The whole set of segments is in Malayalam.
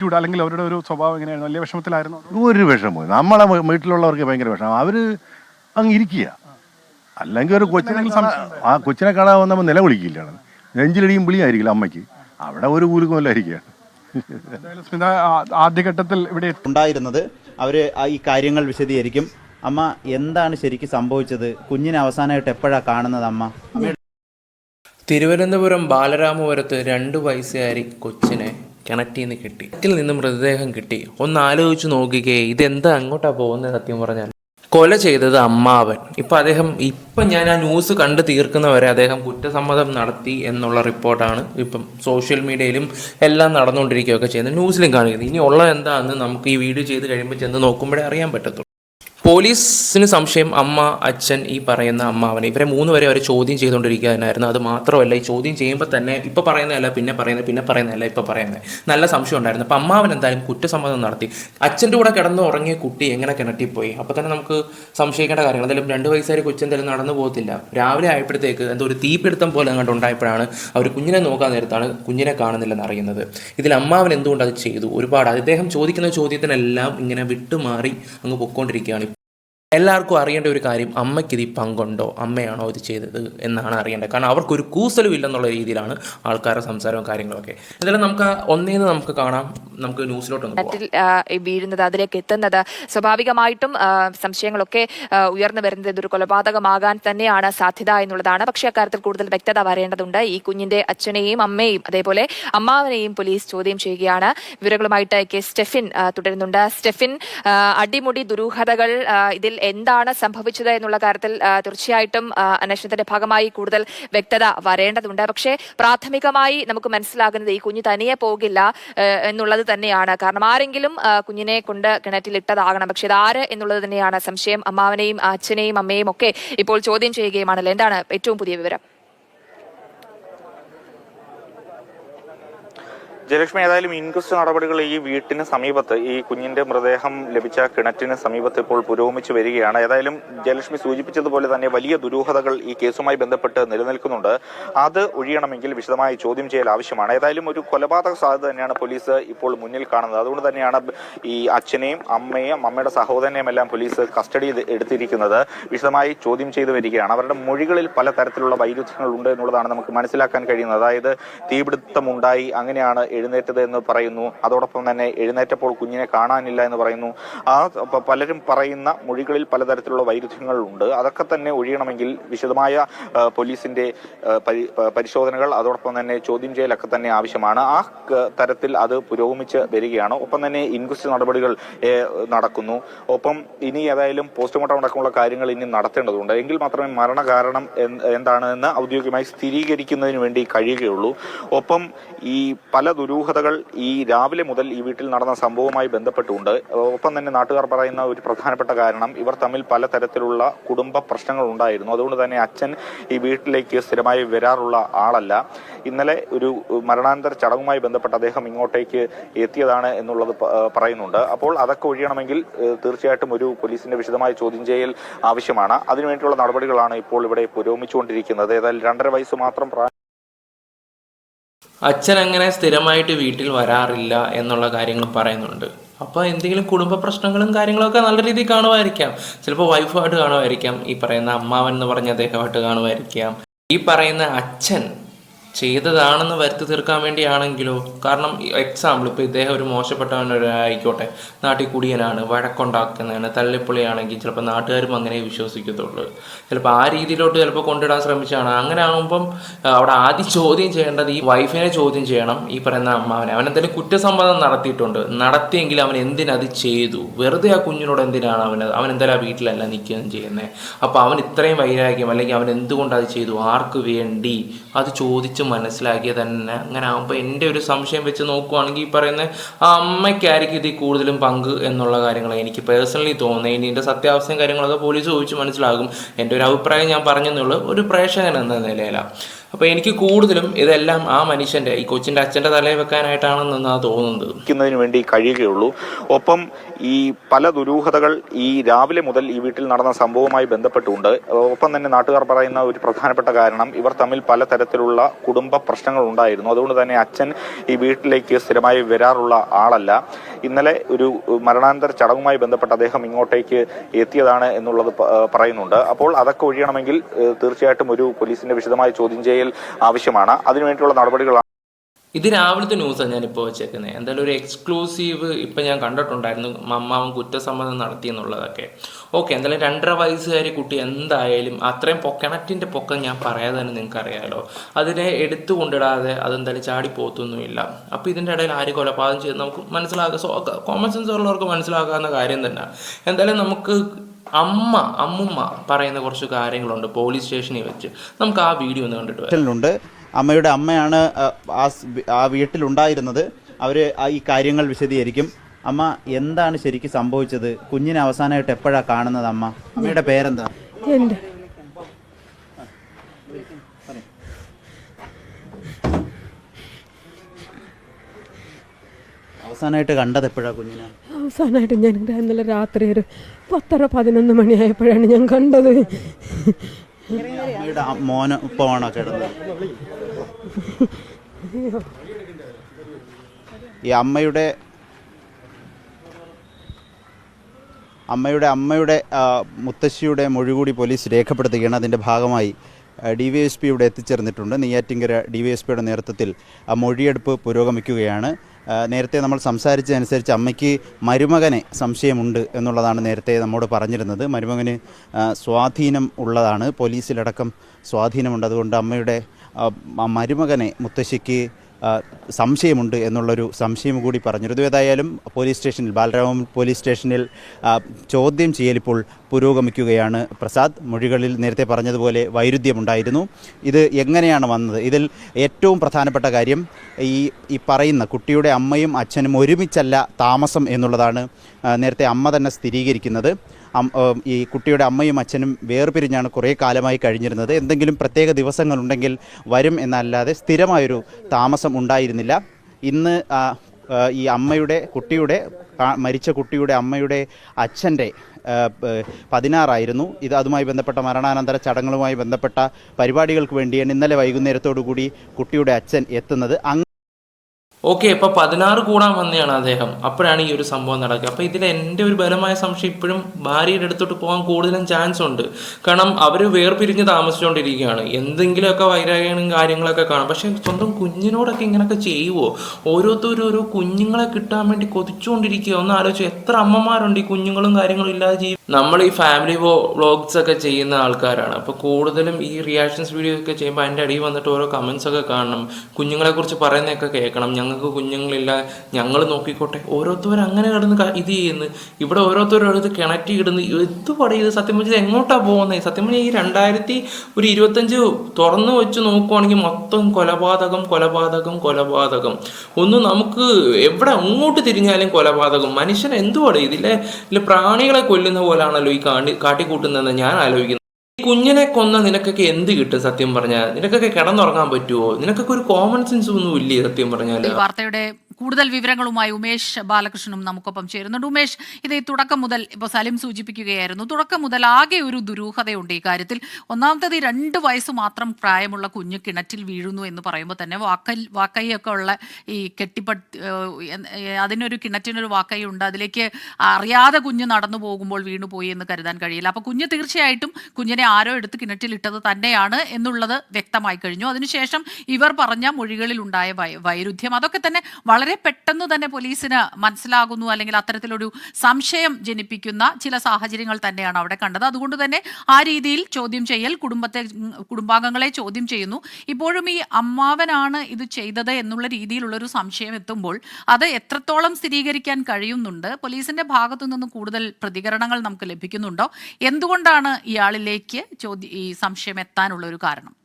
attitude അല്ലെങ്കിൽ അവരുടെ ഒരു സ്വഭാവം എങ്ങനെയായിരുന്നു വലിയ വിഷമത്തിലായിരുന്നു? ഒരു വിഷമം നമ്മളെ വീട്ടിലുള്ളവർക്ക് ഭയങ്കര വിഷമം. അവർ അങ്ങ് ഇരിക്കുക. അല്ലെങ്കിൽ ഒരു കൊച്ചിനെ ആ കൊച്ചിനെ കാണാൻ വന്നപ്പോൾ നിലവിളിക്കില്ല. നെഞ്ചിലടിയും വിളിയായിരിക്കില്ല അമ്മയ്ക്ക്. അവിടെ ഒരു കൂലുക്കുമല്ലായിരിക്കുക എന്തായാലും സ്മിത ആ- ആദ്യഘട്ടത്തിൽ ഇവിടെ ഉണ്ടായിരുന്നത് അവർ ഈ കാര്യങ്ങൾ വിശദീകരിക്കും. അമ്മ എന്താണ് ശരിക്കും സംഭവിച്ചത്? കുഞ്ഞിനെ അവസാനമായിട്ട് എപ്പോഴാണ് കാണുന്നത് അമ്മ? തിരുവനന്തപുരം ബാലരാമപുരത്ത് രണ്ടു വയസ്സുകാരി കൊച്ചിനെ കിണറ്റിൽ നിന്ന് കിട്ടി. കിണറ്റിൽ നിന്ന് മൃതദേഹം കിട്ടി. ഒന്ന് ആലോചിച്ച് നോക്കുകയെ ഇതെന്താ അങ്ങോട്ടാ പോകുന്നത് സത്യം പറഞ്ഞാൽ? കൊല ചെയ്തത് അമ്മാവൻ. ഇപ്പൊ അദ്ദേഹം ഇപ്പൊ ഞാൻ ആ ന്യൂസ് കണ്ടു തീർക്കുന്നവരെ അദ്ദേഹം കുറ്റസമ്മതം നടത്തി എന്നുള്ള റിപ്പോർട്ടാണ് ഇപ്പം സോഷ്യൽ മീഡിയയിലും എല്ലാം നടന്നുകൊണ്ടിരിക്കുകയൊക്കെ ചെയ്യുന്നത് ന്യൂസിലും കാണിക്കുന്നത് ഇനി ഉള്ളത് എന്താണെന്ന് നമുക്ക് ഈ വീഡിയോ ചെയ്ത് കഴിയുമ്പോൾ ചെന്ന് നോക്കുമ്പോഴേ അറിയാൻ പറ്റത്തുള്ളൂ. പോലീസിന് സംശയം അമ്മ അച്ഛൻ ഈ പറയുന്ന അമ്മ അവനെ. ഇവരെ മൂന്ന് വരെ അവർ ചോദ്യം ചെയ്തുകൊണ്ടിരിക്കുകയായിരുന്നു അത് മാത്രമല്ല ഈ ചോദ്യം ചെയ്യുമ്പോൾ തന്നെ ഇപ്പോൾ പറയുന്നതല്ല പിന്നെ പറയുന്നത് പിന്നെ പറയുന്നതല്ല ഇപ്പോൾ പറയുന്നത് നല്ല സംശയം ഉണ്ടായിരുന്നു. അപ്പം അമ്മാവൻ എന്തായാലും കുറ്റസമ്മതം നടത്തി. അച്ഛന്റെ കൂടെ കിടന്ന് ഉറങ്ങിയ കുട്ടി എങ്ങനെ കിണറ്റിപ്പോയി? അപ്പോൾ തന്നെ നമുക്ക് സംശയിക്കേണ്ട കാര്യങ്ങൾ. എന്തായാലും രണ്ട് വയസ്സുകാരി കൊച്ചെന്തായാലും നടന്നു പോകത്തില്ല. രാവിലെ ആയപ്പോഴത്തേക്ക് എന്തോ ഒരു തീപിടുത്തം പോലെ അങ്ങോട്ട് ഉണ്ടായപ്പോഴാണ് അവർ കുഞ്ഞിനെ നോക്കാൻ നേരത്താണ് കുഞ്ഞിനെ കാണുന്നില്ലെന്ന് അറിയുന്നത്. ഇതിൽ അമ്മാവൻ എന്തുകൊണ്ട് അത് ചെയ്തു? ഒരുപാട്. അദ്ദേഹം ചോദിക്കുന്ന ചോദ്യത്തിനെല്ലാം ഇങ്ങനെ വിട്ടുമാറി അങ്ങ് പൊക്കോണ്ടിരിക്കുകയാണ് എല്ലാവർക്കും അറിയേണ്ട ഒരു കാര്യം അമ്മയ്ക്ക് ഇതിൽ പങ്കുണ്ടോ? അമ്മയാണോ ഇത് ചെയ്തത് എന്നാണ് അറിയേണ്ടത്. കാരണം അവർക്കൊരു കൂസലും ഇല്ലെന്നുള്ള രീതിയിലാണ് ആൾക്കാരുടെ സംസാരവും കാര്യങ്ങളൊക്കെ. എന്തായാലും നമുക്ക് ഒന്നേന്ന് നമുക്ക് കാണാം. നമുക്ക് ന്യൂസിലോട്ട് വീഴുന്നത് അതിലേക്ക് എത്തുന്നത് സ്വാഭാവികമായിട്ടും സംശയങ്ങളൊക്കെ ഉയർന്നു വരുന്നത് ഇതൊരു കൊലപാതകമാകാൻ തന്നെയാണ് സാധ്യത എന്നുള്ളതാണ്. പക്ഷേ അക്കാര്യത്തിൽ കൂടുതൽ വ്യക്തത വരേണ്ടതുണ്ട്. ഈ കുഞ്ഞിന്റെ അച്ഛനെയും അമ്മയും അതേപോലെ അമ്മാവനെയും പോലീസ് ചോദ്യം ചെയ്യുകയാണ്. വിവരങ്ങളുമായിട്ട് കെ സ്റ്റെഫിൻ തുടരുന്നുണ്ട്. സ്റ്റെഫിൻ അടിമുടി ദുരൂഹതകൾ ഇതിൽ എന്താണ് സംഭവിച്ചത് എന്നുള്ള കാര്യത്തിൽ തീർച്ചയായിട്ടും അന്വേഷണത്തിന്റെ ഭാഗമായി കൂടുതൽ വ്യക്തത വരേണ്ടതുണ്ട്. പക്ഷേ പ്രാഥമികമായി നമുക്ക് മനസ്സിലാകുന്നത് ഈ കുഞ്ഞ് തനിയെ പോകില്ല എന്നുള്ളത് തന്നെയാണ്. കാരണം ആരെങ്കിലും കുഞ്ഞിനെ കൊണ്ട് കിണറ്റിലിട്ടതാകണം. പക്ഷെ ഇത് ആര് എന്നുള്ളത് തന്നെയാണ് സംശയം. അമ്മാവനെയും അച്ഛനെയും അമ്മയും ഒക്കെ ഇപ്പോൾ ചോദ്യം ചെയ്യുകയുമാണല്ലോ. എന്താണ് ഏറ്റവും പുതിയ വിവരം? ജയലക്ഷ്മി ഏതായാലും ഇൻക്വസ്റ്റ് നടപടികൾ ഈ വീട്ടിന് സമീപത്ത് ഈ കുഞ്ഞിന്റെ മൃതദേഹം ലഭിച്ച കിണറ്റിന് സമീപത്ത് ഇപ്പോൾ പുരോഗമിച്ചു വരികയാണ്. ഏതായാലും ജയലക്ഷ്മി സൂചിപ്പിച്ചതുപോലെ തന്നെ വലിയ ദുരൂഹതകൾ ഈ കേസുമായി ബന്ധപ്പെട്ട് നിലനിൽക്കുന്നുണ്ട്. അത് ഒഴിയണമെങ്കിൽ വിശദമായി ചോദ്യം ചെയ്യൽ ആവശ്യമാണ്. ഏതായാലും ഒരു കൊലപാതക സാധ്യത തന്നെയാണ് പോലീസ് ഇപ്പോൾ മുന്നിൽ കാണുന്നത്. അതുകൊണ്ട് തന്നെയാണ് ഈ അച്ഛനെയും അമ്മയും അമ്മയുടെ സഹോദരനെയും എല്ലാം പോലീസ് കസ്റ്റഡി എടുത്തിരിക്കുന്നത്. വിശദമായി ചോദ്യം ചെയ്തു വരികയാണ്. അവരുടെ മൊഴികളിൽ പല തരത്തിലുള്ള വൈരുദ്ധ്യങ്ങൾ ഉണ്ട് എന്നുള്ളതാണ് നമുക്ക് മനസ്സിലാക്കാൻ കഴിയുന്നത്. അതായത് തീപിടുത്തമുണ്ടായി അങ്ങനെയാണ് എഴുന്നേറ്റത് എന്ന് പറയുന്നു. അതോടൊപ്പം തന്നെ എഴുന്നേറ്റപ്പോൾ കുഞ്ഞിനെ കാണാനില്ല എന്ന് പറയുന്നു. ആ പലരും പറയുന്ന മൊഴികളിൽ പലതരത്തിലുള്ള വൈരുദ്ധ്യങ്ങൾ ഉണ്ട് അതൊക്കെ തന്നെ ഒഴിയണമെങ്കിൽ വിശദമായ പോലീസിന്റെ പരിശോധനകൾ അതോടൊപ്പം തന്നെ ചോദ്യം ചെയ്യലൊക്കെ തന്നെ ആവശ്യമാണ്. ആ തരത്തിൽ അത് പുരോഗമിച്ച് വരികയാണ്. ഒപ്പം തന്നെ ഇൻക്വസ്റ്റ് നടപടികൾ നടക്കുന്നു. ഒപ്പം ഇനി ഏതായാലും പോസ്റ്റ്മോർട്ടം അടക്കമുള്ള കാര്യങ്ങൾ ഇനി നടത്തേണ്ടതുണ്ട്. എങ്കിൽ മാത്രമേ മരണകാരണം എന്ത് എന്താണെന്ന് ഔദ്യോഗികമായി സ്ഥിരീകരിക്കുന്നതിന് വേണ്ടി കഴിയുകയുള്ളൂ. ഒപ്പം ഈ പല ദുരൂഹതകൾ ഈ രാവിലെ മുതൽ ഈ വീട്ടിൽ നടന്ന സംഭവവുമായി ബന്ധപ്പെട്ടുകൊണ്ട് ഒപ്പം തന്നെ നാട്ടുകാർ പറയുന്ന ഒരു പ്രധാനപ്പെട്ട കാരണം ഇവർ തമ്മിൽ പലതരത്തിലുള്ള കുടുംബ പ്രശ്നങ്ങൾ ഉണ്ടായിരുന്നു. അതുകൊണ്ട് തന്നെ അച്ഛൻ ഈ വീട്ടിലേക്ക് സ്ഥിരമായി വരാറുള്ള ആളല്ല. ഇന്നലെ ഒരു മരണാനന്തര ചടങ്ങുമായി ബന്ധപ്പെട്ട് അദ്ദേഹം ഇങ്ങോട്ടേക്ക് എത്തിയതാണ് എന്നുള്ളത് പറയുന്നുണ്ട്. അപ്പോൾ അതൊക്കെ ഒഴിയണമെങ്കിൽ തീർച്ചയായിട്ടും ഒരു പോലീസിന്റെ വിശദമായ ചോദ്യം ചെയ്യൽ ആവശ്യമാണ്. അതിനുവേണ്ടിയുള്ള നടപടികളാണ് ഇപ്പോൾ ഇവിടെ പുരോഗമിച്ചുകൊണ്ടിരിക്കുന്നത്. ഏതായാലും രണ്ടര വയസ്സ് മാത്രം അച്ഛൻ അങ്ങനെ സ്ഥിരമായിട്ട് വീട്ടിൽ വരാറില്ല എന്നുള്ള കാര്യങ്ങൾ പറയുന്നുണ്ട്. അപ്പോൾ എന്തെങ്കിലും കുടുംബ പ്രശ്നങ്ങളും കാര്യങ്ങളൊക്കെ നല്ല രീതിയിൽ കാണുമായിരിക്കാം. ചിലപ്പോൾ വൈഫായിട്ട് കാണുമായിരിക്കാം. ഈ പറയുന്ന അമ്മാവൻ എന്ന് പറഞ്ഞ അദ്ദേഹമായിട്ട് കാണുമായിരിക്കാം. ഈ പറയുന്ന അച്ഛൻ ചെയ്തതാണെന്ന് വരുത്തി തീർക്കാൻ വേണ്ടിയാണെങ്കിലോ? കാരണം എക്സാമ്പിൾ ഇപ്പോൾ ഇദ്ദേഹം ഒരു മോശപ്പെട്ടവനായിക്കോട്ടെ നാട്ടിൽ കുടിയനാണ് വഴക്കുണ്ടാക്കുന്നതാണ് തല്ലിപ്പൊളിയാണെങ്കിൽ ചിലപ്പോൾ നാട്ടുകാരും അങ്ങനെ വിശ്വസിക്കത്തുള്ളൂ. ചിലപ്പോൾ ആ രീതിയിലോട്ട് ചിലപ്പോൾ കൊണ്ടിടാൻ ശ്രമിച്ചാണ്. അങ്ങനെ ആകുമ്പം അവിടെ ആദ്യം ചോദ്യം ചെയ്യേണ്ടത് ഈ വൈഫിനെ ചോദ്യം ചെയ്യണം. ഈ പറയുന്ന അമ്മാവനെ. അവൻ എന്തെങ്കിലും കുറ്റസമ്മതം നടത്തിയിട്ടുണ്ട്. നടത്തിയെങ്കിൽ അവൻ എന്തിനത് ചെയ്തു? വെറുതെ ആ കുഞ്ഞിനോട് എന്തിനാണ് അവൻ അവൻ എന്തായാലും ആ വീട്ടിലല്ല നിൽക്കുകയും ചെയ്യുന്നത് അപ്പോൾ അവൻ ഇത്രയും വൈരാഗ്യം അല്ലെങ്കിൽ അവൻ എന്തുകൊണ്ട് അത് ചെയ്തു? ആർക്ക് വേണ്ടി? അത് ചോദിച്ച് മനസ്സിലാക്കിയ തന്നെ അങ്ങനെ ആകുമ്പോൾ എന്റെ ഒരു സംശയം വെച്ച് നോക്കുവാണെങ്കിൽ ഈ പറയുന്ന ആ അമ്മയ്ക്കായിരിക്കും ഇതിൽ കൂടുതലും പങ്ക് എന്നുള്ള കാര്യങ്ങൾ എനിക്ക് പേഴ്സണലി തോന്നുന്നത്. ഇനി ഇതിന്റെ സത്യാവസ്ഥയും കാര്യങ്ങളൊക്കെ പോലീസ് ചോദിച്ച് മനസ്സിലാകും. എന്റെ ഒരു അഭിപ്രായം ഞാൻ പറഞ്ഞെന്നുള്ളൂ ഒരു പ്രേക്ഷകൻ എന്ന നിലയിലാണ് അപ്പോൾ എനിക്ക് കൂടുതലും ഇതെല്ലാം ആ മനുഷ്യന്റെ ഈ കൊച്ചിന്റെ അച്ഛന്റെ തലയിൽ വെക്കാനായിട്ടാണെന്നാണ് തോന്നുന്നത്. വേണ്ടി കഴിയുകയുള്ളൂ. ഒപ്പം ഈ പല ദുരൂഹതകൾ ഈ രാവിലെ മുതൽ ഈ വീട്ടിൽ നടന്ന സംഭവവുമായി ബന്ധപ്പെട്ടുകൊണ്ട് ഒപ്പം തന്നെ നാട്ടുകാർ പറയുന്ന ഒരു പ്രധാനപ്പെട്ട കാരണം ഇവർ തമ്മിൽ പലതരത്തിലുള്ള കുടുംബ പ്രശ്നങ്ങൾ ഉണ്ടായിരുന്നു. അതുകൊണ്ട് തന്നെ അച്ഛൻ ഈ വീട്ടിലേക്ക് സ്ഥിരമായി വരാറുള്ള ആളല്ല. ഇന്നലെ ഒരു മരണാനന്തര ചടങ്ങുമായി ബന്ധപ്പെട്ട് അദ്ദേഹം ഇങ്ങോട്ടേക്ക് എത്തിയതാണ് എന്നുള്ളത് പറയുന്നുണ്ട്. അപ്പോൾ അതൊക്കെ ഒഴിയണമെങ്കിൽ തീർച്ചയായിട്ടും ഒരു പോലീസിന്റെ വിശദമായ ചോദ്യം ചെയ്യൽ ആവശ്യമാണ്. അതിനുവേണ്ടിയുള്ള നടപടികളാണ് ഇത് രാവിലത്തെ ന്യൂസാണ് ഞാനിപ്പോൾ വെച്ചേക്കുന്നത് എന്തായാലും ഒരു എക്സ്ക്ലൂസീവ് ഇപ്പം ഞാൻ കണ്ടിട്ടുണ്ടായിരുന്നു. മമ്മാവൻ കുറ്റസമ്മതം നടത്തി എന്നുള്ളതൊക്കെ. ഓക്കെ എന്തായാലും രണ്ടര വയസ്സുകാരി കുട്ടി എന്തായാലും അത്രയും പൊക്കണറ്റിന്റെ പൊക്കം ഞാൻ പറയാതെ തന്നെ നിങ്ങൾക്ക് അറിയാമല്ലോ അതിനെ എടുത്തു കൊണ്ടിടാതെ അതെന്തായാലും ചാടി പോത്തൊന്നുമില്ല അപ്പോൾ ഇതിന്റെ ഇടയിൽ ആര് കൊലപാതകം ചെയ്ത് നമുക്ക് മനസ്സിലാക്കുക കോമൺ സെൻസ് ഉള്ളവർക്ക് മനസ്സിലാക്കാവുന്ന കാര്യം തന്നെ. എന്തായാലും നമുക്ക് അമ്മ അമ്മുമ്മ പറയുന്ന കുറച്ച് കാര്യങ്ങളുണ്ട് പോലീസ് സ്റ്റേഷനിൽ വെച്ച്. നമുക്ക് ആ വീഡിയോ ഒന്ന് കണ്ടിട്ട് അമ്മയുടെ അമ്മയാണ് ആ വീട്ടിലുണ്ടായിരുന്നത്. അവർ ഈ കാര്യങ്ങൾ വിശദീകരിക്കും. അമ്മ എന്താണ് ശരിക്കും സംഭവിച്ചത്? കുഞ്ഞിനെ അവസാനമായിട്ട് എപ്പോഴാ കാണുന്നത് അമ്മ? അമ്മയുടെ പേരെന്താ? എന്റെ. അവസാനമായിട്ട് കണ്ടത് എപ്പോഴാ കുഞ്ഞിനെ? അവസാനമായിട്ട് ഞാൻ ഇന്നലെ രാത്രി ഒരു പത്തര പതിനൊന്ന് മണിയായപ്പോഴാണ് ഞാൻ കണ്ടത്. അമ്മയുടെ മോന് കിടന്നത്? ഈ അമ്മയുടെ അമ്മയുടെ അമ്മയുടെ മുത്തശ്ശിയുടെ മൊഴി കൂടി പോലീസ് രേഖപ്പെടുത്തുകയാണ്. അതിന്റെ ഭാഗമായി ഡി വൈ എസ് പി ഇവിടെ എത്തിച്ചേർന്നിട്ടുണ്ട്. നെയ്യാറ്റിങ്കര ഡി വൈ എസ് പിയുടെ നേതൃത്വത്തിൽ മൊഴിയെടുപ്പ് പുരോഗമിക്കുകയാണ്. നേരത്തെ നമ്മൾ സംസാരിച്ചതനുസരിച്ച് അമ്മയ്ക്ക് മരുമകനെ സംശയമുണ്ട് എന്നുള്ളതാണ് നേരത്തെ നമ്മോട് പറഞ്ഞിരുന്നത്. മരുമകന് സ്വാധീനം ഉള്ളതാണ്. പോലീസിലടക്കം സ്വാധീനമുണ്ട്. അതുകൊണ്ട് അമ്മയുടെ മരുമകനെ മുത്തശ്ശിക്ക് സംശയമുണ്ട് എന്നുള്ളൊരു സംശയം കൂടി പറഞ്ഞിരുന്നു. ഏതായാലും പോലീസ് സ്റ്റേഷനിൽ ബാലരാമം പോലീസ് സ്റ്റേഷനിൽ ചോദ്യം ചെയ്യലിപ്പോൾ പുരോഗമിക്കുകയാണ്. പ്രസാദ് മൊഴികളിൽ നേരത്തെ പറഞ്ഞതുപോലെ വൈരുദ്ധ്യമുണ്ടായിരുന്നു. ഇത് എങ്ങനെയാണ് വന്നത്? ഇതിൽ ഏറ്റവും പ്രധാനപ്പെട്ട കാര്യം ഈ ഈ പറയുന്ന കുട്ടിയുടെ അമ്മയും അച്ഛനും ഒരുമിച്ചല്ല താമസം എന്നുള്ളതാണ് നേരത്തെ അമ്മ തന്നെ സ്ഥിരീകരിക്കുന്നത്. ഈ കുട്ടിയുടെ അമ്മയും അച്ഛനും വേർപിരിഞ്ഞാണ് കുറേ കാലമായി കഴിഞ്ഞിരുന്നത്. എന്തെങ്കിലും പ്രത്യേക ദിവസങ്ങളുണ്ടെങ്കിൽ വരും എന്നല്ലാതെ സ്ഥിരമായൊരു താമസം ഉണ്ടായിരുന്നില്ല. ഇന്ന് ഈ അമ്മയുടെ കുട്ടിയുടെ മരിച്ച കുട്ടിയുടെ അമ്മയുടെ അച്ഛന്റെ പതിനാറായിരുന്നു. ഇത് അതുമായി ബന്ധപ്പെട്ട മരണാനന്തര ചടങ്ങുകളുമായി ബന്ധപ്പെട്ട പരിപാടികൾക്ക് വേണ്ടിയാണ് ഇന്നലെ വൈകുന്നേരത്തോടു കൂടി കുട്ടിയുടെ അച്ഛൻ എത്തുന്നത്. ഓക്കെ ഇപ്പൊ പതിനാറ് കൂടാൻ വന്നതാണ് അദ്ദേഹം. അപ്പോഴാണ് ഈ ഒരു സംഭവം നടക്കുക. അപ്പൊ ഇതിൽ എന്റെ ഒരു ബലമായ സംശയം ഇപ്പോഴും ഭാര്യയുടെ അടുത്തോട്ട് പോകാൻ കൂടുതലും ചാൻസ് ഉണ്ട്. കാരണം അവർ വേർപിരിഞ്ഞ് താമസിച്ചുകൊണ്ടിരിക്കുകയാണ് എന്തെങ്കിലുമൊക്കെ വൈരാഗ്യങ്ങളും കാര്യങ്ങളൊക്കെ കാണും. പക്ഷെ സ്വന്തം കുഞ്ഞിനോടൊക്കെ ഇങ്ങനെയൊക്കെ ചെയ്യുവോ? ഓരോരുത്തരും ഓരോ കുഞ്ഞുങ്ങളെ കിട്ടാൻ വേണ്ടി കൊതിച്ചുകൊണ്ടിരിക്കുക. ഒന്ന് ആലോചിച്ചു എത്ര അമ്മമാരുണ്ട് ഈ കുഞ്ഞുങ്ങളും കാര്യങ്ങളും ഇല്ലാതെ ചെയ്യും നമ്മൾ ഈ ഫാമിലി വ്ളോഗ്സ് ഒക്കെ ചെയ്യുന്ന ആൾക്കാരാണ്. അപ്പോൾ കൂടുതലും ഈ റിയാക്ഷൻസ് വീഡിയോ ഒക്കെ ചെയ്യുമ്പോൾ അതിന്റെ അടിയിൽ വന്നിട്ട് ഓരോ കമൻസ് ഒക്കെ കാണണം. കുഞ്ഞുങ്ങളെ കുറിച്ച് പറയുന്നതൊക്കെ കേൾക്കണം. ഞങ്ങൾക്ക് കുഞ്ഞുങ്ങളില്ല. ഞങ്ങൾ നോക്കിക്കോട്ടെ. ഓരോരുത്തരും അങ്ങനെ കിടന്ന് ഇത് ചെയ്യുന്നു. ഇവിടെ ഓരോരുത്തരും അടുത്ത് കിണറ്റി ഇടുന്നു എന്ത് പറയുന്നത് സത്യം പറഞ്ഞാൽ എങ്ങോട്ടാ പോകുന്നത് സത്യം പറഞ്ഞാൽ ഈ രണ്ടായിരത്തി ഒരു ഇരുപത്തഞ്ച് തുറന്നു വെച്ച് നോക്കുവാണെങ്കിൽ മൊത്തം കൊലപാതകം കൊലപാതകം കൊലപാതകം. ഒന്ന് നമുക്ക് എവിടെ അങ്ങോട്ട് തിരിഞ്ഞാലും കൊലപാതകം. മനുഷ്യൻ എന്തുവാണ് ഇതിലെ? ഇല്ല പ്രാണികളെ കൊല്ലുന്ന പോലാണല്ലോ ഈ കാട്ടി കാട്ടിക്കൂട്ടുന്നതെന്ന് ഞാൻ ആലോചിക്കുന്നത് കുഞ്ഞിനെ കൊന്ന നിനക്കൊക്കെ എന്ത് കിട്ടും സത്യം പറഞ്ഞാൽ? നിനക്കൊക്കെ കിടന്നുറങ്ങാൻ പറ്റുമോ നിനക്കൊക്കെ ഒരു കോമൺ സെൻസ് ഒന്നും ഇല്ലേ സത്യം പറഞ്ഞാൽ വാർത്തയുടെ കൂടുതൽ വിവരങ്ങളുമായി ഉമേഷ് ബാലകൃഷ്ണനും നമുക്കൊപ്പം ചേരുന്നുണ്ട്. ഉമേഷ് ഇത് ഈ തുടക്കം മുതൽ ഇപ്പോൾ സലിം സൂചിപ്പിക്കുകയായിരുന്നു. തുടക്കം മുതൽ ആകെ ഒരു ദുരൂഹതയുണ്ട് ഈ കാര്യത്തിൽ. ഒന്നാമത്തത് ഈ രണ്ട് വയസ്സ് മാത്രം പ്രായമുള്ള കുഞ്ഞ് കിണറ്റിൽ വീഴുന്നു എന്ന് പറയുമ്പോൾ തന്നെ വാക്കൽ വാക്കൈയൊക്കെ ഉള്ള ഈ കെട്ടിപ്പട്ട് അതിനൊരു കിണറ്റിനൊരു വാക്കൈയുണ്ട്. അതിലേക്ക് അറിയാതെ കുഞ്ഞ് നടന്നു പോകുമ്പോൾ വീണുപോയി എന്ന് കരുതാൻ കഴിയില്ല. അപ്പോൾ കുഞ്ഞ് തീർച്ചയായിട്ടും കുഞ്ഞിനെ ആരോ എടുത്ത് കിണറ്റിലിട്ടത് തന്നെയാണ് എന്നുള്ളത് വ്യക്തമായി കഴിഞ്ഞു. അതിനുശേഷം ഇവർ പറഞ്ഞ മൊഴികളിൽ ഉണ്ടായ വൈരുദ്ധ്യം. അതൊക്കെ തന്നെ വളരെ പെട്ടെന്ന് തന്നെ പോലീസിന് മനസ്സിലാകുന്നു അല്ലെങ്കിൽ അത്തരത്തിലൊരു സംശയം ജനിപ്പിക്കുന്ന ചില സാഹചര്യങ്ങൾ തന്നെയാണ് അവിടെ കണ്ടത്. അതുകൊണ്ട് തന്നെ ആ രീതിയിൽ ചോദ്യം ചെയ്യൽ കുടുംബത്തെ കുടുംബാംഗങ്ങളെ ചോദ്യം ചെയ്യുന്നു. ഇപ്പോഴും ഈ അമ്മാവനാണ് ഇത് ചെയ്തത് എന്നുള്ള രീതിയിലുള്ളൊരു സംശയം എത്തുമ്പോൾ അത് എത്രത്തോളം സ്ഥിരീകരിക്കാൻ കഴിയുന്നുണ്ട്? പോലീസിന്റെ ഭാഗത്തു നിന്ന് കൂടുതൽ പ്രതികരണങ്ങൾ നമുക്ക് ലഭിക്കുന്നുണ്ടോ? എന്തുകൊണ്ടാണ് ഇയാളിലേക്ക് ചോദ്യ ഈ സംശയം എത്താനുള്ള ഒരു കാരണം?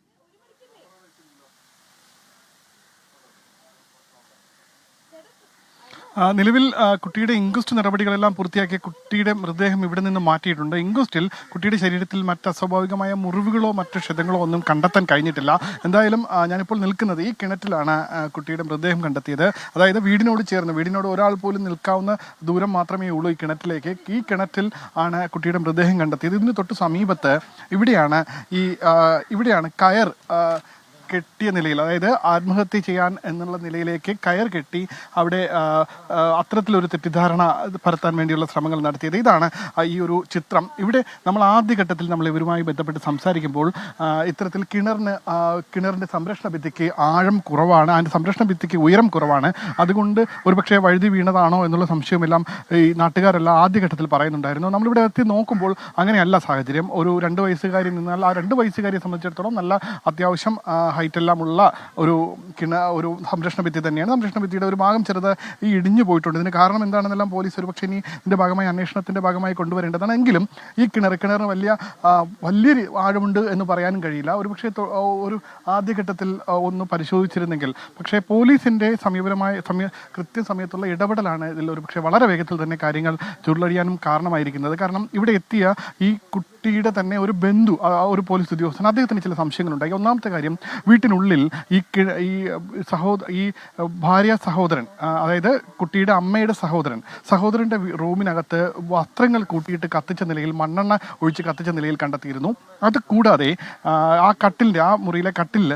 നിലവിൽ കുട്ടിയുടെ ഇൻക്വസ്റ്റ് നടപടികളെല്ലാം പൂർത്തിയാക്കിയ കുട്ടിയുടെ മൃതദേഹം ഇവിടെ നിന്ന് മാറ്റിയിട്ടുണ്ട്. ഇൻക്വസ്റ്റിൽ കുട്ടിയുടെ ശരീരത്തിൽ മറ്റ് അസ്വാഭാവികമായ മുറിവുകളോ മറ്റ് ക്ഷതങ്ങളോ ഒന്നും കണ്ടെത്താൻ കഴിഞ്ഞിട്ടില്ല. എന്തായാലും ഞാനിപ്പോൾ നിൽക്കുന്നത് ഈ കിണറ്റിലാണ് കുട്ടിയുടെ മൃതദേഹം കണ്ടെത്തിയത്. അതായത് വീടിനോട് ചേർന്ന് വീടിനോട് ഒരാൾ പോലും നിൽക്കാവുന്ന ദൂരം മാത്രമേ ഉള്ളൂ ഈ കിണറ്റിലേക്ക്. ഈ കിണറ്റിൽ ആണ് കുട്ടിയുടെ മൃതദേഹം കണ്ടെത്തിയത്. ഇതിന് തൊട്ട് സമീപത്ത് ഇവിടെയാണ് ഈ ഇവിടെയാണ് കയർ കെട്ടിയ നിലയിൽ അതായത് ആത്മഹത്യ ചെയ്യാൻ എന്നുള്ള നിലയിലേക്ക് കയർ കെട്ടി അവിടെ അത്തരത്തിലൊരു തെറ്റിദ്ധാരണ പരത്താൻ വേണ്ടിയുള്ള ശ്രമങ്ങൾ നടത്തിയത്. ഇതാണ് ഈ ഒരു ചിത്രം. ഇവിടെ നമ്മൾ ആദ്യഘട്ടത്തിൽ നമ്മൾ ഇവരുമായി ബന്ധപ്പെട്ട് സംസാരിക്കുമ്പോൾ ഇത്തരത്തിൽ കിണറിന് കിണറിന്റെ സംരക്ഷണ ഭിത്തിക്ക് ആഴം കുറവാണ്. അതിന്റെ സംരക്ഷണ ഭിത്തിക്ക് ഉയരം കുറവാണ്. അതുകൊണ്ട് ഒരുപക്ഷെ വഴുതി വീണതാണോ എന്നുള്ള സംശയമെല്ലാം ഈ നാട്ടുകാരെല്ലാം ആദ്യഘട്ടത്തിൽ പറയുന്നുണ്ടായിരുന്നു. നമ്മളിവിടെ എത്തി നോക്കുമ്പോൾ അങ്ങനെയല്ല സാഹചര്യം. ഒരു രണ്ട് വയസ്സുകാരി നിന്നാൽ ആ രണ്ട് വയസ്സുകാരിയെ സംബന്ധിച്ചിടത്തോളം നല്ല അത്യാവശ്യം ഹൈറ്റ് എല്ലാം ഉള്ള ഒരു കിണ ഒരു സംരക്ഷണ ഭിത്തി തന്നെയാണ്. സംരക്ഷണ ഭിത്തിയുടെ ഒരു ഭാഗം ചെറുത് ഈ ഇടിഞ്ഞു പോയിട്ടുണ്ട്. ഇതിന് കാരണം എന്താണെന്നെല്ലാം പോലീസ് ഒരു പക്ഷേ ഇനി ഇതിന്റെ ഭാഗമായി അന്വേഷണത്തിന്റെ ഭാഗമായി കൊണ്ടുവരേണ്ടതാണ്. എങ്കിലും ഈ കിണർ കിണറിന് വലിയ വലിയൊരു ആഴമുണ്ട് എന്ന് പറയാനും കഴിയില്ല. ഒരു പക്ഷേ ഒരു ആദ്യഘട്ടത്തിൽ ഒന്ന് പരിശോധിച്ചിരുന്നെങ്കിൽ. പക്ഷേ പോലീസിന്റെ സമീപനമായ സമയ കൃത്യസമയത്തുള്ള ഇടപെടലാണ് ഇതിൽ ഒരു പക്ഷേ വളരെ വേഗത്തിൽ തന്നെ കാര്യങ്ങൾ ചുരുളടിയാനും കാരണമായിരിക്കുന്നത്. കാരണം ഇവിടെ എത്തിയ ഈ കുട്ടിയുടെ തന്നെ ഒരു ബന്ധു ഒരു പോലീസ് ഉദ്യോഗസ്ഥൻ. അദ്ദേഹത്തിന് ചില സംശയങ്ങളുണ്ടായി. ഒന്നാമത്തെ കാര്യം വീട്ടിനുള്ളിൽ ഈ ഈ സഹോദ ഈ ഭാര്യ സഹോദരൻ അതായത് കുട്ടിയുടെ അമ്മയുടെ സഹോദരൻ സഹോദരന്റെ വി- റൂമിനകത്ത് വസ്ത്രങ്ങൾ കൂട്ടിയിട്ട് കത്തിച്ച നിലയിൽ മണ്ണെണ്ണ ഒഴിച്ച് കത്തിച്ച നിലയിൽ കണ്ടെത്തിയിരുന്നു. അത് കൂടാതെ ആ, കട്ടിലിന്റെ ആ മുറിയിലെ കട്ടിലിൽ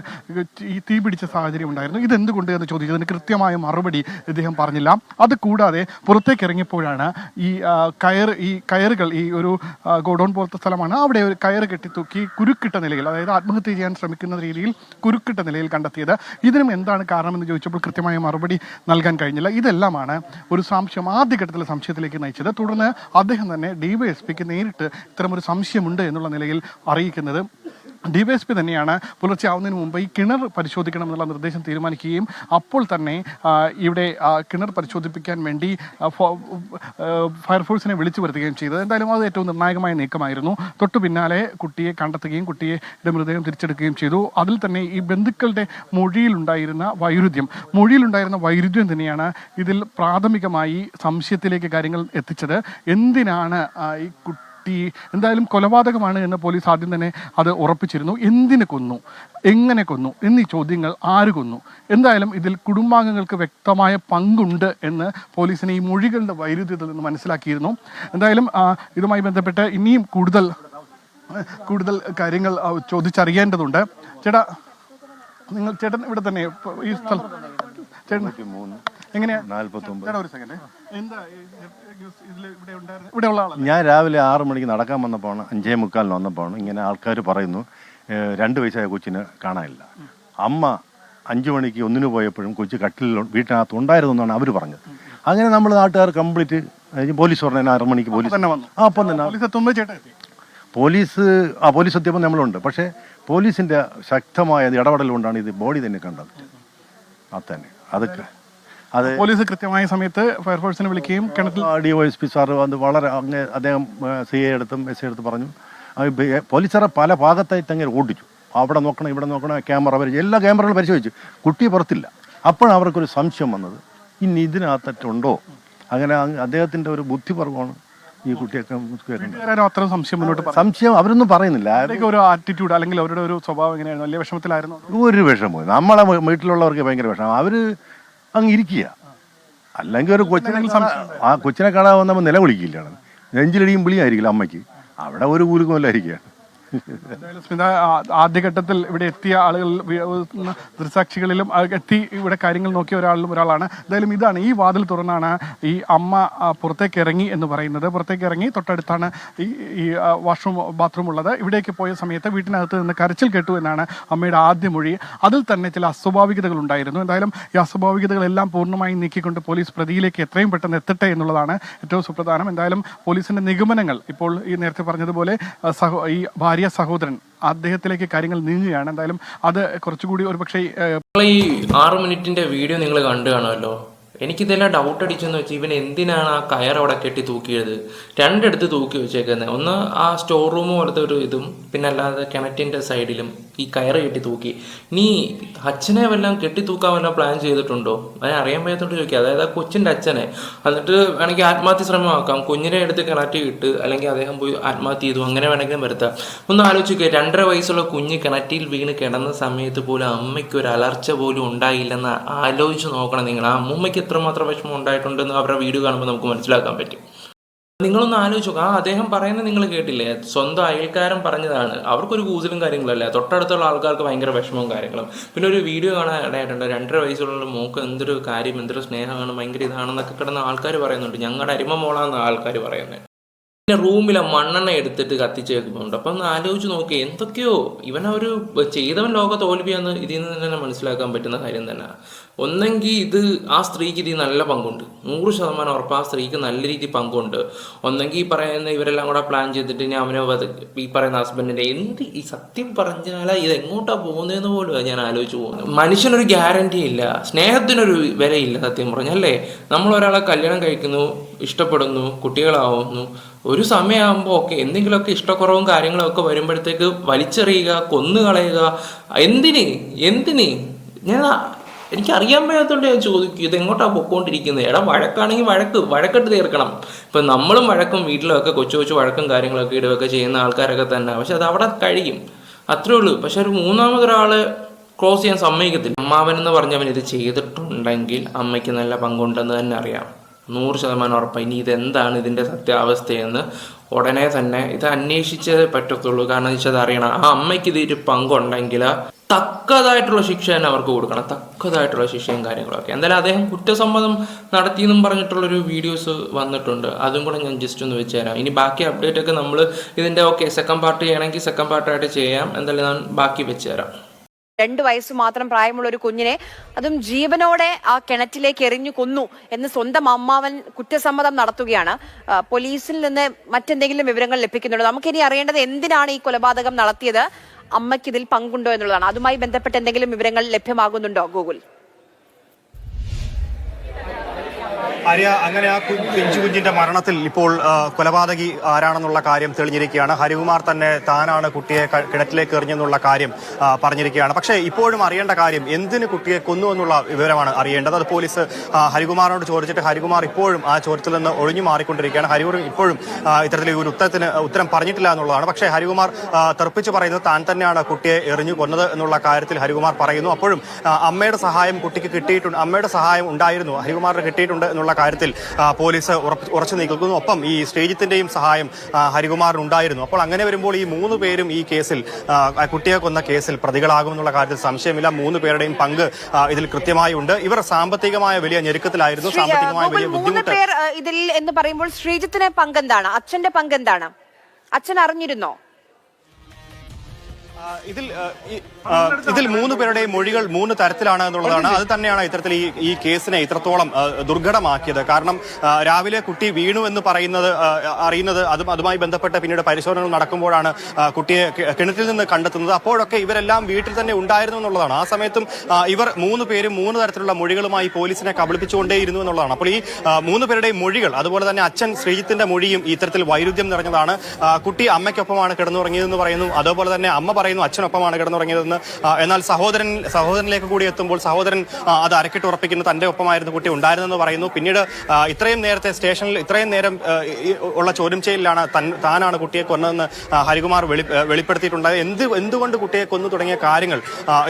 ഈ തീ പിടിച്ച സാഹചര്യം ഉണ്ടായിരുന്നു. ഇതെന്തുകൊണ്ട് എന്ന് ചോദിച്ചതിന് കൃത്യമായ മറുപടി ഇദ്ദേഹം പറഞ്ഞില്ല. അത് കൂടാതെ പുറത്തേക്ക് ഇറങ്ങിയപ്പോഴാണ് ഈ കയർ ഈ കയറുകൾ ഈ ഒരു ഗോഡൗൺ പോലത്തെ സ്ഥലമാണ്. അവിടെ ഒരു കയറ് കെട്ടി തൂക്കി കുരുക്കിട്ട നിലയിൽ അതായത് ആത്മഹത്യ ചെയ്യാൻ ശ്രമിക്കുന്ന രീതിയിൽ കുരുക്കിട്ട നിലയിൽ കണ്ടെത്തിയത്. ഇതിനും എന്താണ് കാരണമെന്ന് ചോദിച്ചപ്പോൾ കൃത്യമായ മറുപടി നൽകാൻ കഴിഞ്ഞില്ല. ഇതെല്ലാമാണ് ഒരു സംശയം ആദ്യഘട്ടത്തിലെ സംശയത്തിലേക്ക് നയിച്ചത്. തുടർന്ന് അദ്ദേഹം തന്നെ ഡിവൈഎസ്പിക്ക് നേരിട്ട് ഇത്തരമൊരു സംശയമുണ്ട് എന്നുള്ള നിലയിൽ അറിയിക്കുന്നത് ഡിവൈഎസ്പി തന്നെയാണ് പുലർച്ചെ ആവുന്നതിന് മുമ്പ് ഈ കിണർ പരിശോധിക്കണം എന്നുള്ള നിർദ്ദേശം തീരുമാനിക്കുകയും അപ്പോൾ തന്നെ ഇവിടെ കിണർ പരിശോധിപ്പിക്കാൻ വേണ്ടി ഫയർഫോഴ്സിനെ വിളിച്ചു വരുത്തുകയും ചെയ്തത് എന്തായാലും അത് ഏറ്റവും നിർണായകമായ നീക്കമായിരുന്നു. തൊട്ടു പിന്നാലെ കുട്ടിയെ കണ്ടെത്തുകയും കുട്ടിയുടെ മൃതദേഹം തിരിച്ചെടുക്കുകയും ചെയ്തു. അതിൽ തന്നെ ഈ ബന്ധുക്കളുടെ മൊഴിയിലുണ്ടായിരുന്ന വൈരുദ്ധ്യം. മൊഴിയിലുണ്ടായിരുന്ന വൈരുദ്ധ്യം തന്നെയാണ് ഇതിൽ പ്രാഥമികമായി സംശയത്തിലേക്ക് കാര്യങ്ങൾ എത്തിച്ചത്. എന്തിനാണ് ഈ കുട്ടി എന്തായാലും കൊലപാതകമാണ് എന്ന് പോലീസ് ആദ്യം തന്നെ അത് ഉറപ്പിച്ചിരുന്നു. എന്തിനു കൊന്നു? എങ്ങനെ കൊന്നു? എന്നീ ചോദ്യങ്ങൾ ആര് കൊന്നു? എന്തായാലും ഇതിൽ കുടുംബാംഗങ്ങൾക്ക് വ്യക്തമായ പങ്കുണ്ട് എന്ന് പോലീസിനെ ഈ മൊഴികളുടെ വൈരുദ്ധ്യത്തിൽ നിന്ന് മനസ്സിലാക്കിയിരുന്നു. എന്തായാലും ഇതുമായി ബന്ധപ്പെട്ട് ഇനിയും കൂടുതൽ കൂടുതൽ കാര്യങ്ങൾ ചോദിച്ചറിയേണ്ടതുണ്ട്. ചേട്ടാ നിങ്ങൾ ചേട്ടൻ ഇവിടെ തന്നെ ഈ സ്ഥലം ചേട്ടൻ ഞാൻ രാവിലെ ആറു മണിക്ക് നടക്കാൻ വന്നപ്പോൾ അഞ്ചേ മുക്കാലിന് വന്നപ്പോൾ ഇങ്ങനെ ആൾക്കാർ പറയുന്നു രണ്ട് വയസ്സായ കൊച്ചിന് കാണാനില്ല. അമ്മ അഞ്ചു മണിക്ക് ഒന്നിനു പോയപ്പോഴും കൊച്ചു കട്ടിലിൽ വീട്ടിനകത്ത് ഉണ്ടായിരുന്നു എന്നാണ് അവർ പറഞ്ഞത്. അങ്ങനെ നമ്മൾ നാട്ടുകാർ കംപ്ലീറ്റ് പോലീസ് പറഞ്ഞു ആറു മണിക്ക് പോലീസ് തന്നെ വന്നു. ആ അപ്പം തന്നെ. പോലീസ് ആ പോലീസ് എത്തിയപ്പോൾ നമ്മളുണ്ട്. പക്ഷേ പോലീസിന്റെ ശക്തമായ ഇടപെടൽ കൊണ്ടാണ് ഇത് ബോഡി തന്നെ കണ്ടത്. അത് തന്നെ. അതൊക്കെ. അത് പോലീസ് കൃത്യമായ സമയത്ത് ഫയർഫോഴ്സിനെ വിളിക്കുകയും കിണറ്റിൽ D O S P sir വന്ന് വളരെ അങ്ങനെ അദ്ദേഹം സി എ എടുത്തും എസ് എടുത്ത് പറഞ്ഞു. പോലീസുകാരെ പല ഭാഗത്തായി അങ്ങനെ ഓടിച്ചു. അവിടെ നോക്കണം ഇവിടെ നോക്കണം ക്യാമറ പരിചയം എല്ലാ ക്യാമറകളും പരിശോധിച്ചു. കുട്ടി പുറത്തില്ല. അപ്പോഴവർക്കൊരു അവർക്കൊരു സംശയം വന്നത്. ഇനി ഇതിനകത്തുണ്ടോ അങ്ങനെ അദ്ദേഹത്തിന്റെ ഒരു ബുദ്ധിപർവമാണ് ഈ കുട്ടിയൊക്കെ അത്രയും സംശയം മുന്നോട്ട് സംശയം അവരൊന്നും പറയുന്നില്ല. ഒരു ആറ്റിറ്റ്യൂഡ് അല്ലെങ്കിൽ അവരുടെ ഒരു സ്വഭാവം എങ്ങനെയായിരുന്നു? വലിയ വിഷമത്തിലായിരുന്നു? ഒരു വിഷമവും നമ്മളെ വീട്ടിലുള്ളവർക്ക് ഭയങ്കര വിഷമം. അവർ അങ്ങ് ഇരിക്കുക. അല്ലെങ്കിൽ ഒരു കൊച്ചിനെ ആ കൊച്ചിനെ കാണാൻ വന്നപ്പോൾ നിലവിളിക്കില്ലാണ് നെഞ്ചിലടിയും വിളിയായിരിക്കില്ല അമ്മയ്ക്ക്. അവിടെ ഒരു കുലുക്കുമല്ലായിരിക്കുക എന്തായാലും ആദ്യഘട്ടത്തിൽ ഇവിടെ എത്തിയ ആളുകൾ ദൃസാക്ഷികളിലും എത്തി ഇവിടെ കാര്യങ്ങൾ നോക്കിയ ഒരാളിലും ഒരാളാണ്. എന്തായാലും ഇതാണ് ഈ വാതിൽ തുറന്നാണ് ഈ അമ്മ പുറത്തേക്ക് ഇറങ്ങി എന്ന് പറയുന്നത്. പുറത്തേക്ക് ഇറങ്ങി തൊട്ടടുത്താണ് ഈ ഈ വാഷ്റൂം ബാത്റൂം ഉള്ളത് ഇവിടേക്ക് പോയ സമയത്ത് വീട്ടിനകത്ത് നിന്ന് കരച്ചിൽ കേട്ടു എന്നാണ് അമ്മയുടെ ആദ്യ മൊഴി. അതിൽ തന്നെ ചില അസ്വാഭാവികതകൾ ഉണ്ടായിരുന്നു. എന്തായാലും ഈ അസ്വാഭാവികതകളെല്ലാം പൂർണമായും നീക്കിക്കൊണ്ട് പോലീസ് പ്രതിയിലേക്ക് എത്രയും പെട്ടെന്ന് എത്തട്ടെ എന്നുള്ളതാണ് ഏറ്റവും സുപ്രധാനം. എന്തായാലും പോലീസിന്റെ നിഗമനങ്ങൾ ഇപ്പോൾ ഈ നേരത്തെ പറഞ്ഞതുപോലെ സഹോ ഈ ഭാര്യ സഹോദരൻ അദ്ദേഹത്തിലേക്ക് കാര്യങ്ങൾ നീങ്ങുകയാണ്. എന്തായാലും അത് കുറച്ചുകൂടി ഒരു പക്ഷേ ഈ ആറ് മിനിറ്റിന്റെ വീഡിയോ നിങ്ങൾ കണ്ടു കാണുമല്ലോ. എനിക്കിതെല്ലാം ഡൗട്ട് അടിച്ചെന്ന് വെച്ചാൽ ഇവൻ എന്തിനാണ് ആ കയർ അവിടെ കെട്ടി തൂക്കിയത്? രണ്ടിടത്ത് തൂക്കി വെച്ചേക്കുന്നത് ഒന്ന് ആ സ്റ്റോർ റൂം പോലത്തെ ഒരു ഇതും പിന്നെ അല്ലാതെ കിണറ്റിന്റെ സൈഡിലും ഈ കയർ കെട്ടി തൂക്കി. നീ അച്ഛനെ വല്ലതും കെട്ടി തൂക്കാൻ വല്ലതും പ്ലാൻ ചെയ്തിട്ടുണ്ടോ? അതിനെ അറിയാൻ വയ്യാത്തോണ്ട് ചോദിക്കുക അതായത് ആ കൊച്ചിന്റെ അച്ഛനെ. എന്നിട്ട് വേണമെങ്കിൽ ആത്മഹത്യ ശ്രമമാക്കാം. കുഞ്ഞിനെ എടുത്ത് കിണറ്റി ഇട്ട് അല്ലെങ്കിൽ അദ്ദേഹം പോയി ആത്മഹത്യ ചെയ്തു. അങ്ങനെ വേണമെങ്കിലും വരുത്താം. ഒന്ന് ആലോചിക്കുക രണ്ടര വയസ്സുള്ള കുഞ്ഞ് കിണറ്റിൽ വീണ് കിടന്ന സമയത്ത് പോലും അമ്മയ്ക്ക് ഒരു അലർച്ച പോലും ഉണ്ടായില്ലെന്ന് ആലോചിച്ച് നോക്കണം നിങ്ങൾ. ആ അമ്മൂമ്മയ്ക്ക് എത്രമാത്രം വിഷമം ഉണ്ടായിട്ടുണ്ടെന്ന് അവരുടെ വീഡിയോ കാണുമ്പോൾ നമുക്ക് മനസ്സിലാക്കാൻ പറ്റും. നിങ്ങളൊന്ന് ആലോചിച്ചു ആ അദ്ദേഹം പറയുന്നത് നിങ്ങൾ കേട്ടില്ലേ? സ്വന്തം അയൽക്കാരൻ പറഞ്ഞതാണ്. അവർക്കൊരു കൂസലും കാര്യങ്ങളല്ല? തൊട്ടടുത്തുള്ള ആൾക്കാർക്ക് ഭയങ്കര വിഷമവും കാര്യങ്ങളും. പിന്നെ ഒരു വീഡിയോ കാണാൻ ഇടയായിട്ടുണ്ട് രണ്ടര വയസ്സുള്ള മോക്ക് എന്തൊരു കാര്യം എന്തൊരു സ്നേഹമാണ് ഭയങ്കര ഇതാണെന്നൊക്കെ കിടന്ന ആൾക്കാർ പറയുന്നുണ്ട്. ഞങ്ങളുടെ അരിമ മോളാന്ന് ആൾക്കാർ പറയുന്നത് പിന്നെ റൂമിലെ മണ്ണെണ്ണ എടുത്തിട്ട് കത്തിച്ച് വെക്കുന്നുണ്ട് അപ്പം ഒന്ന് ആലോചിച്ച് നോക്കി. എന്തൊക്കെയോ ഇവനൊരു ചെയ്തവൻ ലോക തോൽവിയാന്ന് ഇതിൽ നിന്ന് തന്നെ മനസ്സിലാക്കാൻ പറ്റുന്ന കാര്യം തന്നെ. ഒന്നെങ്കിൽ ഇത് ആ സ്ത്രീക്ക് ഇതിൽ നല്ല പങ്കുണ്ട്. നൂറ് ശതമാനം ഉറപ്പ് ആ സ്ത്രീക്ക് നല്ല രീതിയിൽ പങ്കുണ്ട്. ഒന്നെങ്കിൽ ഈ പറയുന്ന ഇവരെല്ലാം കൂടെ പ്ലാൻ ചെയ്തിട്ട് ഞാൻ അവനെ ഈ പറയുന്ന ഹസ്ബൻഡിന്റെ എന്ത് ഈ സത്യം പറഞ്ഞാൽ ഇത് എങ്ങോട്ടാണ് പോകുന്നതെന്ന് പോലും ഞാൻ ആലോചിച്ച് പോകുന്നത് മനുഷ്യനൊരു ഗ്യാരണ്ടി ഇല്ല. സ്നേഹത്തിനൊരു വിലയില്ല സത്യം പറഞ്ഞല്ലേ നമ്മൾ ഒരാളെ കല്യാണം കഴിക്കുന്നു ഇഷ്ടപ്പെടുന്നു കുട്ടികളാവുന്നു. ഒരു സമയമാകുമ്പോൾ ഒക്കെ എന്തെങ്കിലുമൊക്കെ ഇഷ്ടക്കുറവും കാര്യങ്ങളൊക്കെ വരുമ്പോഴത്തേക്ക് വലിച്ചെറിയുക കൊന്നുകളയുക. എന്തിന്? എന്തിന്? ഞാൻ എനിക്ക് അറിയാൻ പറ്റാത്തതുകൊണ്ട് ഞാൻ ചോദിക്കും ഇത് എങ്ങോട്ടാ പൊക്കോണ്ടിരിക്കുന്നത് എടാ വഴക്കാണെങ്കിൽ വഴക്ക് വഴക്കെട്ട് തീർക്കണം. ഇപ്പം നമ്മളും വഴക്കും വീട്ടിലൊക്കെ കൊച്ചു കൊച്ചു വഴക്കും കാര്യങ്ങളൊക്കെ ഇടുകയൊക്കെ ചെയ്യുന്ന ആൾക്കാരൊക്കെ തന്നെ. പക്ഷെ അത് അവിടെ കഴിയും. അത്രേ ഉള്ളൂ. പക്ഷെ ഒരു മൂന്നാമതൊരാൾ ക്ലോസ് ചെയ്യാൻ സമ്മതിക്കത്തില്ല. അമ്മാവൻ എന്ന് പറഞ്ഞവൻ ഇത് ചെയ്തിട്ടുണ്ടെങ്കിൽ അമ്മയ്ക്ക് നല്ല പങ്കുണ്ടെന്ന് തന്നെ അറിയാം. നൂറ് ശതമാനം ഉറപ്പാണ് ഇനി ഇതെന്താണ് ഇതിന്റെ സത്യാവസ്ഥയെന്ന് ഉടനെ തന്നെ ഇത് അന്വേഷിച്ചേ പറ്റത്തുള്ളൂ. കാരണം വെച്ചാൽ അറിയണം ആ അമ്മയ്ക്ക് ഇതിൽ പങ്കുണ്ടെങ്കിൽ തക്കതായിട്ടുള്ള ശിക്ഷ തന്നെ അവർക്ക് കൊടുക്കണം. തക്കതായിട്ടുള്ള ശിക്ഷയും കാര്യങ്ങളൊക്കെ. എന്തായാലും അദ്ദേഹം കുറ്റസമ്മതം നടത്തിയെന്നും പറഞ്ഞിട്ടുള്ളൊരു വീഡിയോസ് വന്നിട്ടുണ്ട്. അതും കൂടെ ഞാൻ ജസ്റ്റ് ഒന്ന് വെച്ച് തരാം. ഇനി ബാക്കി അപ്ഡേറ്റ് ഒക്കെ നമ്മൾ ഇതിന്റെ ഓക്കെ സെക്കൻഡ് പാർട്ട് ചെയ്യണമെങ്കിൽ സെക്കൻഡ് പാർട്ടായിട്ട് ചെയ്യാം. എന്തായാലും ഞാൻ ബാക്കി വെച്ചുതരാം രണ്ടു വയസ്സ് മാത്രം പ്രായമുള്ള ഒരു കുഞ്ഞിനെ അതും ജീവനോടെ ആ കിണറ്റിലേക്ക് എറിഞ്ഞു കൊന്നു എന്ന് സ്വന്തം അമ്മാവൻ കുറ്റസമ്മതം നടത്തുകയാണ്. പോലീസിൽ നിന്ന് മറ്റെന്തെങ്കിലും വിവരങ്ങൾ ലഭിക്കുന്നുണ്ടോ? നമുക്കിനി അറിയേണ്ടത് എന്തിനാണ് ഈ കൊലപാതകം നടത്തിയത്? അമ്മയ്ക്ക് ഇതിൽ പങ്കുണ്ടോ എന്നുള്ളതാണ്. അതുമായി ബന്ധപ്പെട്ട് എന്തെങ്കിലും വിവരങ്ങൾ ലഭ്യമാകുന്നുണ്ടോ ഗൂഗിൾ? ആര്യ അങ്ങനെ ആ കുഞ്ചു കുഞ്ഞിന്റെ മരണത്തിൽ ഇപ്പോൾ കൊലപാതകി ആരാണെന്നുള്ള കാര്യം തെളിഞ്ഞിരിക്കുകയാണ്. ഹരികുമാർ തന്നെ താനാണ് കുട്ടിയെ കിണറ്റിലേക്ക് എറിഞ്ഞെന്നുള്ള കാര്യം പറഞ്ഞിരിക്കുകയാണ്. പക്ഷേ ഇപ്പോഴും അറിയേണ്ട കാര്യം എന്തിന് കുട്ടിയെ കൊന്നു എന്നുള്ള വിവരമാണ് അറിയേണ്ടത്? അത് പോലീസ് ഹരികുമാറിനോട് ചോദിച്ചിട്ട് ഹരികുമാർ ഇപ്പോഴും ആ ചോദ്യത്തിൽ നിന്ന് ഒഴിഞ്ഞു മാറിക്കൊണ്ടിരിക്കുകയാണ്. ഹരികുമാർ ഇപ്പോഴും ഇത്തരത്തിൽ ഒരു ഉത്തരത്തിന് ഉത്തരം പറഞ്ഞിട്ടില്ല എന്നുള്ളതാണ്. പക്ഷേ ഹരികുമാർ തെറിപ്പിച്ച് പറയുന്നത് താൻ തന്നെയാണ് കുട്ടിയെ എറിഞ്ഞു കൊന്നത് എന്നുള്ള കാര്യത്തിൽ ഹരികുമാർ പറയുന്നു. അപ്പോഴും അമ്മയുടെ സഹായം കുട്ടിക്ക് കിട്ടിയിട്ടുണ്ട് അമ്മയുടെ സഹായം ഉണ്ടായിരുന്നു ഹരികുമാറിന് കിട്ടിയിട്ടുണ്ട് എന്നുള്ള കാര്യത്തിൽ പോലീസ് ഉറച്ചു നിൽക്കുന്നു. ഒപ്പം ഈ ശ്രീജിത്തിന്റെയും സഹായം ഹരികുമാറിനുണ്ടായിരുന്നു അപ്പോൾ അങ്ങനെ വരുമ്പോൾ ഈ മൂന്ന് പേരും ഈ കേസിൽ കുട്ടിയെ കൊന്ന കേസിൽ പ്രതികളാകുമെന്നുള്ള കാര്യത്തിൽ സംശയമില്ല. മൂന്ന് പേരുടെയും പങ്ക് ഇതിൽ കൃത്യമായി ഉണ്ട്. ഇവർ സാമ്പത്തികമായ വലിയ ഞെരുക്കത്തിലായിരുന്നു. സാമ്പത്തികമായ വലിയ ബുദ്ധിമുട്ട്. ഇതിൽ എന്ന് പറയുമ്പോൾ ശ്രീജിത്തിന് പങ്കെന്താണ്? അച്ഛന്റെ പങ്കെന്താണ്? അച്ഛൻ അറിഞ്ഞിരുന്നോ? ഇതിൽ ഇതിൽ മൂന്ന് പേരുടെയും മൊഴികൾ മൂന്ന് തരത്തിലാണ് എന്നുള്ളതാണ്. അത് തന്നെയാണ് ഇത്തരത്തിൽ ഈ ഈ കേസിനെ ഇത്രത്തോളം ദുർഘടമാക്കിയത്. കാരണം രാവിലെ കുട്ടി വീണു എന്ന് പറയുന്നത് അറിയുന്നത് അതും അതുമായി ബന്ധപ്പെട്ട് പിന്നീട് പരിശോധനകൾ നടക്കുമ്പോഴാണ് കുട്ടിയെ കിണറ്റിൽ നിന്ന് കണ്ടെത്തുന്നത്. അപ്പോഴൊക്കെ ഇവരെല്ലാം വീട്ടിൽ തന്നെ ഉണ്ടായിരുന്നു എന്നുള്ളതാണ്. ആ സമയത്തും ഇവർ മൂന്ന് പേരും മൂന്ന് തരത്തിലുള്ള മൊഴികളുമായി പോലീസിനെ കബളിപ്പിച്ചുകൊണ്ടേയിരുന്നു എന്നുള്ളതാണ്. അപ്പോൾ ഈ മൂന്ന് പേരുടെയും മൊഴികൾ അതുപോലെ തന്നെ അച്ഛൻ ശ്രീജിത്തിന്റെ മൊഴിയും ഇത്തരത്തിൽ വൈരുദ്ധ്യം നിറഞ്ഞതാണ്. കുട്ടി അമ്മയ്ക്കൊപ്പമാണ് കിടന്നുറങ്ങിയതെന്ന് പറയുന്നു. അതുപോലെ തന്നെ അമ്മ പറയുന്നു അച്ഛനൊപ്പമാണ് കിടന്നുറങ്ങിയതെന്ന്. എന്നാൽ സഹോദരൻ സഹോദരനിലേക്ക് കൂടി എത്തുമ്പോൾ സഹോദരൻ അത് അരക്കിട്ട് ഉറപ്പിക്കുന്ന തന്റെ ഒപ്പമായിരുന്നു കുട്ടി ഉണ്ടായിരുന്നെന്ന് പറയുന്നു. പിന്നീട് ഇത്രയും നേരത്തെ സ്റ്റേഷനിൽ ഇത്രയും നേരം ഉള്ള ചോദ്യം ചെയ്യലിലാണ് താനാണ് കുട്ടിയെ കൊന്നതെന്ന് ഹരികുമാർ വെളി വെളിപ്പെടുത്തിയിട്ടുണ്ട് എന്ത് എന്തുകൊണ്ട് കുട്ടിയെ കൊന്നു തുടങ്ങിയ കാര്യങ്ങൾ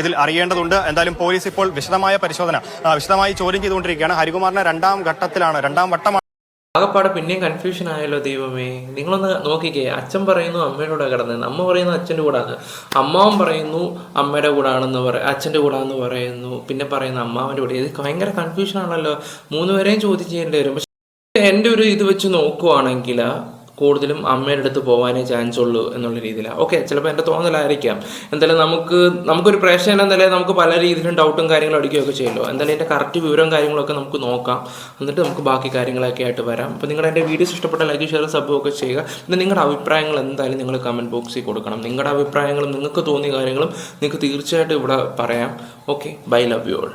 ഇതിൽ അറിയേണ്ടതുണ്ട്. എന്തായാലും പോലീസ് ഇപ്പോൾ വിശദമായ പരിശോധന വിശദമായി ചോദ്യം ചെയ്തുകൊണ്ടിരിക്കുകയാണ്. ഹരികുമാറിനെ രണ്ടാം ഘട്ടത്തിലാണ് രണ്ടാം വട്ടമാണ് ആകപ്പാടെ പിന്നെയും കൺഫ്യൂഷൻ ആയല്ലോ ദൈവമേ. നിങ്ങളൊന്ന് നോക്കിക്കേ. അച്ഛൻ പറയുന്നു അമ്മയുടെ കൂടെ കിടന്നത് അമ്മ പറയുന്നു അച്ഛന്റെ കൂടാന്ന്. അമ്മാവൻ പറയുന്നു അമ്മയുടെ കൂടാണെന്ന് പറ അച്ഛന്റെ കൂടാന്ന് പറയുന്നു. പിന്നെ പറയുന്നു അമ്മാവന്റെ കൂടെ. ഇത് ഭയങ്കര കൺഫ്യൂഷൻ ആണല്ലോ. മൂന്നുപേരെയും ചോദ്യം ചെയ്യേണ്ടി വരും. പക്ഷെ എന്റെ ഒരു ഇത് വെച്ച് നോക്കുവാണെങ്കിൽ കൂടുതലും അമ്മയുടെ അടുത്ത് പോകാനേ ചാൻസ് ഉള്ളൂ എന്നുള്ള രീതിയിലാണ് ഓക്കെ ചിലപ്പോൾ എന്റെ തോന്നലായിരിക്കാം. എന്തായാലും നമുക്ക് നമുക്കൊരു പ്രശ്നം എന്ന നമുക്ക് പല രീതിയിലും ഡൗട്ടും കാര്യങ്ങളും അടിക്കുകയൊക്കെ ചെയ്യുമല്ലോ. എന്തായാലും എന്റെ കറക്റ്റ് വിവരവും കാര്യങ്ങളൊക്കെ നമുക്ക് നോക്കാം. എന്നിട്ട് നമുക്ക് ബാക്കി കാര്യങ്ങളൊക്കെ ആയിട്ട് വരാം. അപ്പോൾ നിങ്ങളുടെ എന്റെ വീഡിയോസ് ഇഷ്ടപ്പെട്ട ലൈക്ക് ഷെയർ സബ് ഒക്കെ ചെയ്യുക. പിന്നെ നിങ്ങളുടെ അഭിപ്രായങ്ങൾ എന്തായാലും നിങ്ങൾ കമന്റ് ബോക്സിൽ കൊടുക്കണം. നിങ്ങളുടെ അഭിപ്രായങ്ങളും നിങ്ങൾക്ക് തോന്നിയ കാര്യങ്ങളും നിങ്ങൾക്ക് തീർച്ചയായിട്ടും ഇവിടെ പറയാം. Okay bye love you all